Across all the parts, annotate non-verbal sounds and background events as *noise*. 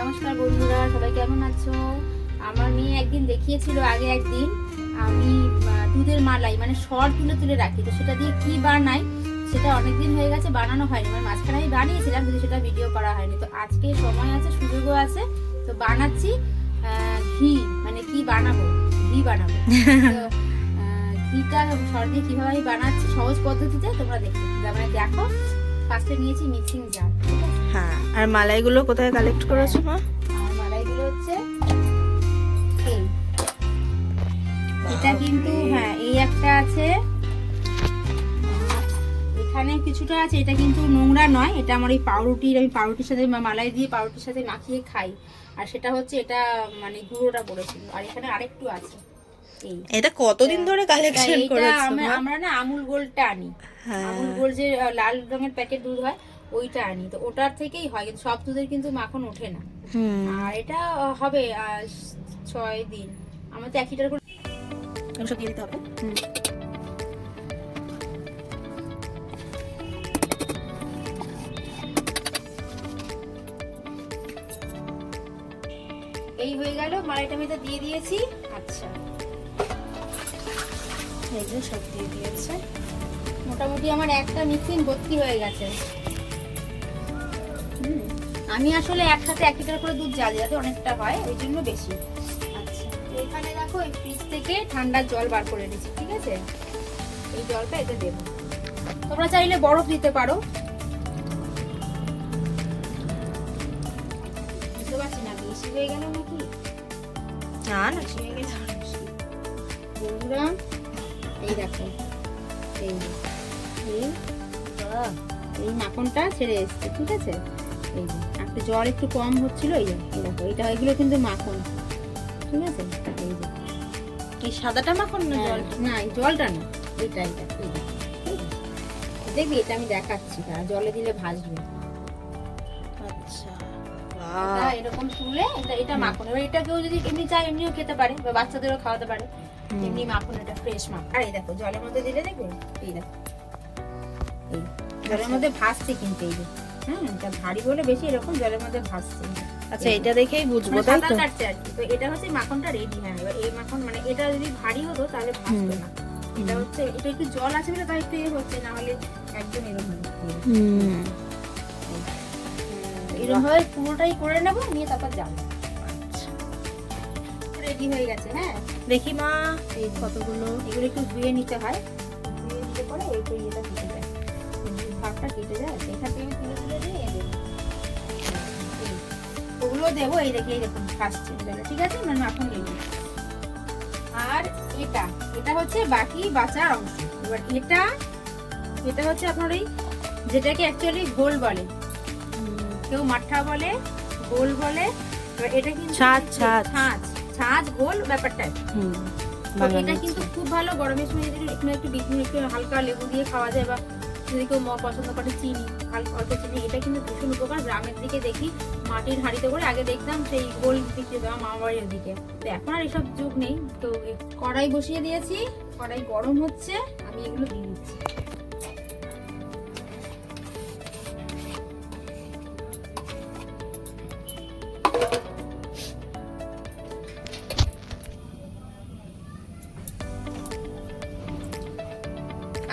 নমস্কার বন্ধুরা, সবাই কেমন আছো? আমার মেয়ে একদিন দেখিয়েছিল, আগে একদিন। আমি দুধের মালাই মানে সর তুলে তুলে রাখি। তো সেটা দিয়ে কি বানাই, সেটা অনেকদিন হয়ে গেছে, বানানো হয়নি। মানে মাঝখানে আমি বানিয়েছিলাম, কিন্তু সেটা ভিডিও করা হয়নি। তো আজকে সময় আছে, সুযোগও আছে, তো বানাচ্ছি ঘি। মানে কি বানাবো? ঘি বানাবো। ঘিটা সর দিয়ে কীভাবে আমি বানাচ্ছি সহজ পদ্ধতিতে তোমরা দেখো। মানে দেখো ফার্স্টে নিয়েছি মিক্সিং জার ঠিক আছে? আর মালাইগুলো কোথায় কালেক্ট করেছ মা? মালাইগুলো হচ্ছে এটা কিন্তু হ্যাঁ এই একটা আছে। এখানে কিছুটা আছে এটা কিন্তু নোংরা নয় এটা আমার এই পাউরুটির আমি পাউরুটির সাথে মালাই দিয়ে পাউরুটির সাথে মাখিয়ে খাই। আর সেটা হচ্ছে এটা মানে গুঁড়োটা পড়েছিল আর এখানে আরেকটু আছে এটা কতদিন ধরে কালেকশন করেছ আমরা না আমুল গোল্ডটা আনি। হ্যাঁ। আমুল গোল্ড যে লাল রঙের প্যাকেট দুধ হয় ওইটা আনি। তো ওটার থেকেই হয় কিন্তু সব দুধের কিন্তু মাখন ওঠে না। হুম। আর এটা হবে ছয় দিন। আমার তো এক লিটার করে ওসব দিয়ে দিতে হবে। এই হয়ে গেল মালাইটা আমি তো দিয়ে দিয়েছি। আচ্ছা। এই যে সব দিয়ে দিয়েছে। মোটামুটি আমার একটা মিক্সিং ভর্তি হয়ে গেছে। আমি আসলে একসাথে এক লিটার করে দুধ জ্বালি যাতে অনেকটা হয় ওই জন্য বেশি। আচ্ছা এখানে দেখো এই ফ্রিজ থেকে ঠান্ডার জল বার করে নিচ্ছি ঠিক আছে? এই জলটা এতে দেবো। তোমরা চাইলে বরফ দিতে পারো। বুঝতে পারছি না বেশি হয়ে গেল নাকি? না না হয়ে গেছে। বন্ধুরা এই দেখো এই এই মাখনটা ছেড়ে এসছে ঠিক আছে? এই যে একটু জল একটু কম হচ্ছিল এই যে এই দেখো এটা এগুলো কিন্তু মাখন ঠিক আছে? এই যে। এই সাদাটা মাখন না হ্যাঁ, জল না এই জলটা না এটা এটা? দেখবি এটা আমি দেখাচ্ছি তারা জলে দিলে ভাসবে আচ্ছা এরকম তুলে এটা এটা মাখন এবার এটা কেউ যদি এমনি চায় এমনিও খেতে পারে বা বাচ্চাদেরও খাওয়াতে পারে এমনি মাখন এটা ফ্রেশ মাখন। আর এই দেখো জলের মধ্যে দিলে দেখবে এই দেখো এই জলের মধ্যে ভাসছে কিন্তু এই যে। হ্যাঁ এটা ভারী বলে বেশি এরকম জলের মধ্যে ভাসছে আচ্ছা এটা দেখেই বুঝব মানে তাই তো? কাটছে আর কি তো এটা হচ্ছে মাখনটা রেডি হ্যাঁ এবার এই মাখন মানে এটা যদি ভারী হতো তাহলে হুম। না। এটা হচ্ছে এটা একটু জল আছে বলে তাই একটু এ হচ্ছে না হলে একদম এরকম হুম। এরকম ভাবে পুরোটাই করে নেব নিয়ে তারপর যাব। রেডি হয়ে গেছে হ্যাঁ। দেখি মা এই কতগুলো? এগুলো একটু ধুয়ে নিতে হয়। ধুয়ে নিতে পরে এই তো ইয়েটা কেটে যায়। এই ভাগটা কেটে যায় এখান থেকে তুলে তুলে দিয়ে এ ওগুলো দেবো এই দেখে এই দেখুন ফার্স্ট ঠিক আছে? মানে এখন রেডি আর এটা এটা হচ্ছে বাকি বাঁচার অংশ। এবার এটা এটা হচ্ছে আপনার ওই যেটাকে অ্যাকচুয়ালি ঘোল বলে। কেউ মাঠা বলে গোল বলে এটা কিন্তু ছাঁচ, ছাঁচ। ছাঁচ ছাঁচ গোল ব্যাপারটা। এটা কিন্তু খুব ভালো গরমের সময় যদি একটু একটু বিট একটু হালকা লেবু দিয়ে খাওয়া যায় বা যদি কেউ ম- পছন্দ করে, চিনি অল্প চিনি, এটা কিন্তু ভীষণ উপকার। গ্রামের দিকে দেখি, মাটির হাঁড়িতে করে আগে দেখতাম সেই গোল দিকে দেওয়া মামা বাড়ির দিকে। তো এখন আর এসব যুগ নেই। তো কড়াই বসিয়ে দিয়েছি, কড়াই গরম হচ্ছে, আমি এগুলো দিয়ে দিচ্ছি।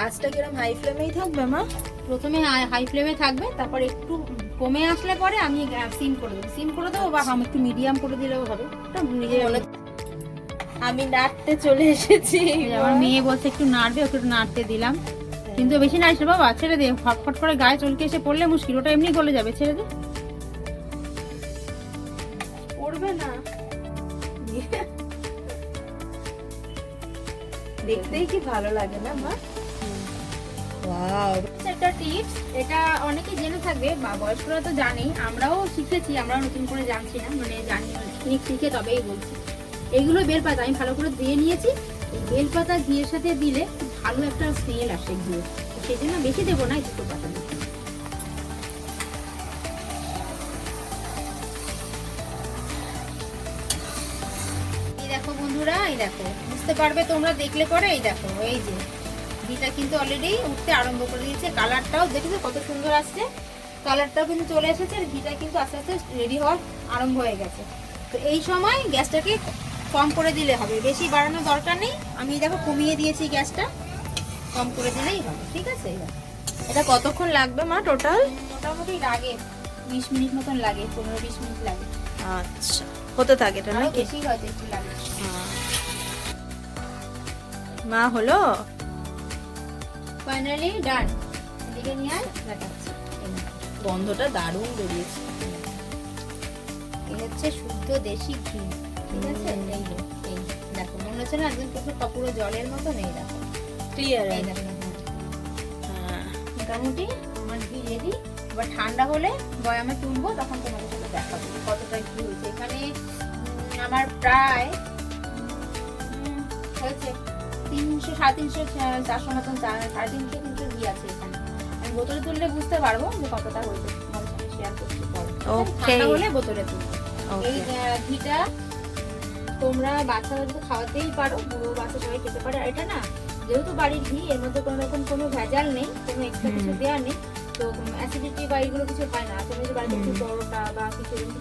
আজটা কিরম হাই ফ্লেমেই থাকবে মা? প্রথমে হাই ফ্লেমে থাকবে তারপর একটু কমে আসলে পরে আমি সিম করে দেবো। সিম করে দেবো বা আমি একটু মিডিয়াম করে দিলেও হবে। আমি নাড়তে চলে এসেছি। আমার মেয়ে বলছে একটু নাড়বে ওকে একটু নাড়তে দিলাম। কিন্তু বেশি নাড়িস না বাবা ছেড়ে দে। ফটফট করে গায়ে চলকে এসে পড়লে মুশকিল ওটা এমনি গলে যাবে ছেড়ে দে। পড়বে না। *laughs* দেখতেই কি ভালো লাগে না মা? ওয়াও একটা টিপস এটা অনেকে জেনে থাকবে, বা বয়স্করা তো জানেই, আমরাও শিখেছি, আমরাও নতুন করে জানছি না মানে জানি ঠিক শিখে তবেই বলছি। এগুলো বেলপাতা, আমি ভালো করে ধুয়ে নিয়েছি বেলপাতা ঘিয়ের সাথে দিলে ভালো একটা স্মেল আসে ঘিয়ে সেই জন্য বেশি দেবো না, একটু পাতা দেখো বন্ধুরা, এই দেখো, বুঝতে পারবে তোমরা, দেখলে পরে, এই দেখো, এই যে। ঘিটা কিন্তু অলরেডি উঠতে আরম্ভ করে দিয়েছে। কালারটাও দেখেছ কত সুন্দর আসছে? কালারটাও কিন্তু চলে এসেছে আর ঘিটা কিন্তু আস্তে আস্তে রেডি হওয়ার আরম্ভ হয়ে গেছে। তো এই সময় গ্যাসটাকে কম করে দিলে হবে। বেশি বাড়ানোর দরকার নেই। আমি দেখো কমিয়ে দিয়েছি গ্যাসটা। কম করে দিলেই হবে ঠিক আছে? এটা কতক্ষণ লাগবে মা টোটাল মোটামুটি লাগে। বিশ মিনিট মতন লাগে পনেরো বিশ মিনিট লাগে। আচ্ছা হতে থাকে এটা নাকি? বেশি হয়তো একটু লাগে। হ্যাঁ। মা হলো? Finally done. এদিকে নিয়ে আয় দেখাচ্ছি। গন্ধটা দারুণ বেরিয়েছে। এই হচ্ছে শুদ্ধ দেশি ঘি ঠিক আছে। এই এই দেখো মনে হচ্ছে না একদম পুরো পুরো জলের মতো নেই দেখো। ক্লিয়ার এই দেখো হ্যাঁ। মোটামুটি আমার ঘি রেডি এবার ঠান্ডা হলে বয়ামে তুলবো তখন তোমাদের সাথে দেখাবো কতটা ঘি হয়েছে। এখানে আমার প্রায় হয়েছে তিনশো সাড়ে তিনশো চারশো মতন সাড়ে তিনশো তিনশো ঘি আছে এখানে। আমি বোতলে তুললে বুঝতে পারব যে কতটা হয়েছে। শেয়ার করতে পারব হলে বোতলে তুলবো। এই ঘিটা তোমরা বাচ্চাদেরকে খাওয়াতেই পারো। বুড়ো বাচ্চা সবাই খেতে পারে। আর এটা না যেহেতু বাড়ির ঘি এর মধ্যে কোনো রকম কোনো ভেজাল নেই কোনো এক্সট্রা কিছু। দেওয়া নেই তো অ্যাসিডিটি বা এগুলো কিছু হয় না। তুমি যদি বাড়িতে হুম। পরোটা বা কিছু লুচি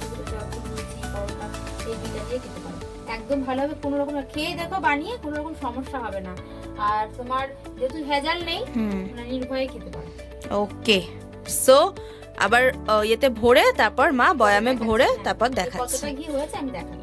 পরোটা এই ঘিটা দিয়ে খেতে পারো। একদম ভালোভাবে কোনো রকম খেয়ে দেখো বানিয়ে কোনো রকম সমস্যা হবে না। আর তোমার যেহেতু ভেজাল নেই নির্ভয়ে খেতে পারো। ওকে। সো আবার ইয়েতে ভরে তারপর মা বয়ামে ভরে হ্যাঁ। তারপর দেখাচ্ছে কতটা ঘি হয়েছে আমি দেখাচ্ছি।